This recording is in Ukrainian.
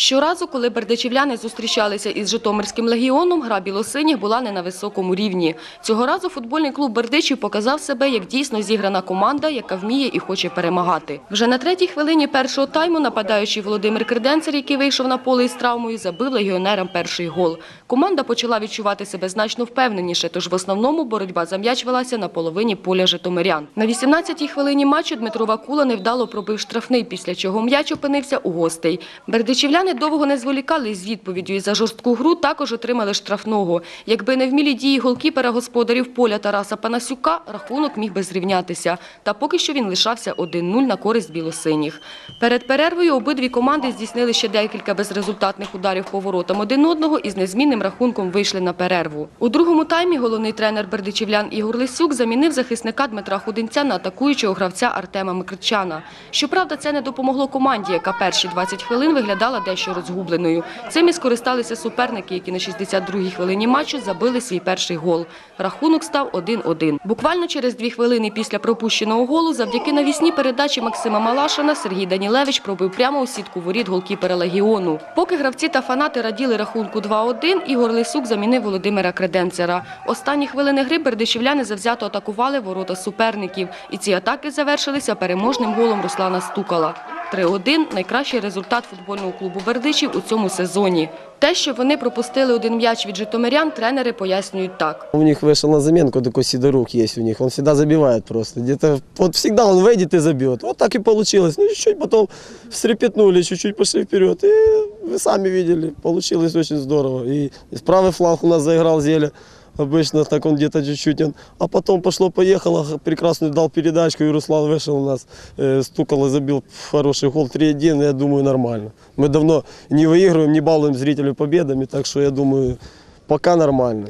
Щоразу, коли бердичівляни зустрічалися із Житомирським легіоном, гра білосиніх була не на високому рівні. Цього разу футбольний клуб Бердичів показав себе як дійсно зіграна команда, яка вміє і хоче перемагати. Вже на третій хвилині першого тайму нападаючий Володимир Креденцер, який вийшов на поле із травмою, забив легіонерам перший гол. Команда почала відчувати себе значно впевненіше, тож в основному боротьба за м'яч велася на половині поля житомирян. На 18-й хвилині матчу Дмитро Вакула невдало пробив штрафний, після чого м'яч опинився у гостей. Бердичівляни довго не зволікали з відповіддю і за жорстку гру також отримали штрафного. Якби не вмілі дії голкіпера господарів поля Тараса Панасюка, рахунок міг би зрівнятися. Та поки що він лишався 1-0 на користь білосиніх. Перед перервою обидві команди здійснили ще декілька безрезультатних ударів по воротам один одного і з незмінним рахунком вийшли на перерву. У другому таймі головний тренер бердичівлян Ігор Лисюк замінив захисника Дмитра Худинця на атакуючого гравця Артема Микричана. Щоправда, це не допомогло команді, яка перші 20 хвилин виглядала дещо розгубленою. Цим і скористалися суперники, які на 62-й хвилині матчу забили свій перший гол. Рахунок став 1-1. Буквально через дві хвилини після пропущеного голу, завдяки навісній передачі Максима Малашина, Сергій Данілевич пробив прямо у сітку воріт голкіпера Легіону. Поки гравці та фанати раділи рахунку 2-1, Ігор Лисюк замінив Володимира Креденцера. Останні хвилини гри бердичівляни завзято атакували ворота суперників. І ці атаки завершилися переможним голом Руслана Стукала. 3-1 – найкращий результат футбольного клубу Бердичів у цьому сезоні. Те, що вони пропустили один м'яч від житомирян, тренери пояснюють так. У них вышел на заменку такой Сидорук есть у них. Он всегда забивает просто. Где-то вот всегда он выйдет и забьет. Вот так и получилось. Ну чуть-чуть потом встрепетнули, чуть-чуть пошли вперед. И вы сами видели, получилось очень здорово. И правый фланг у нас заиграл Зеля. Обычно так он где-то чуть-чуть. он- А потом пошло-поехало, прекрасную дал передачку, и Руслан вышел у нас, э, стукал и забил хороший гол 3-1, я думаю, нормально. Мы давно не выигрываем, не балуем зрителей победами, так что я думаю, пока нормально.